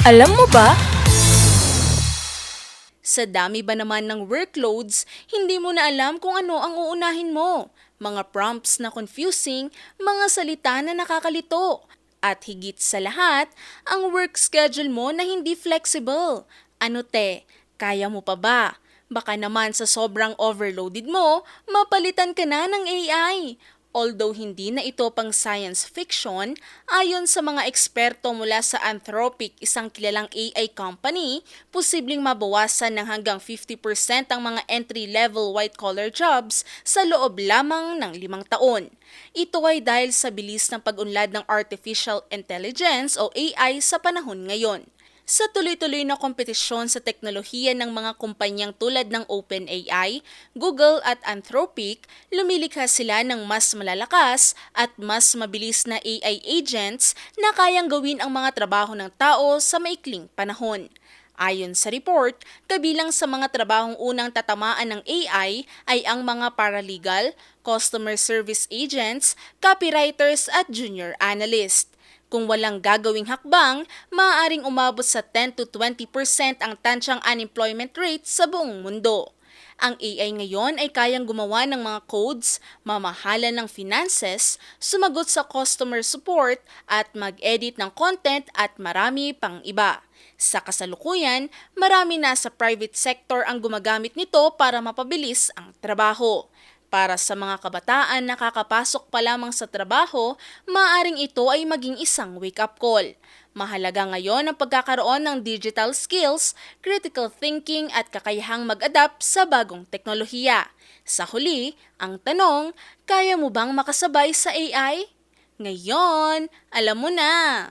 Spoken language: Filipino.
Alam mo ba? Sa dami ba naman ng workloads, hindi mo na alam kung ano ang uunahin mo. Mga prompts na confusing, mga salita na nakakalito. At higit sa lahat, ang work schedule mo na hindi flexible. Ano te, kaya mo pa ba? Baka naman sa sobrang overloaded mo, mapalitan ka na ng AI. Although hindi na ito pang science fiction, ayon sa mga eksperto mula sa Anthropic, isang kilalang AI company, posibleng mabawasan ng hanggang 50% ang mga entry-level white-collar jobs sa loob lamang ng limang taon. Ito ay dahil sa bilis ng pag-unlad ng artificial intelligence o AI sa panahon ngayon. Sa tuloy-tuloy na kompetisyon sa teknolohiya ng mga kumpanyang tulad ng OpenAI, Google at Anthropic, lumilikha sila ng mas malalakas at mas mabilis na AI agents na kayang gawin ang mga trabaho ng tao sa maikling panahon. Ayon sa report, kabilang sa mga trabahong unang tatamaan ng AI ay ang mga paralegal, customer service agents, copywriters at junior analyst. Kung walang gagawing hakbang, maaaring umabot sa 10 to 20% ang tansyang unemployment rate sa buong mundo. Ang AI ngayon ay kayang gumawa ng mga codes, mamahala ng finances, sumagot sa customer support, at mag-edit ng content at marami pang iba. Sa kasalukuyan, marami na sa private sector ang gumagamit nito para mapabilis ang trabaho. Para sa mga kabataan na kakapasok pa lamang sa trabaho, maaring ito ay maging isang wake-up call. Mahalaga ngayon ang pagkakaroon ng digital skills, critical thinking at kakayahang mag-adapt sa bagong teknolohiya. Sa huli, ang tanong, kaya mo bang makasabay sa AI? Ngayon, alam mo na!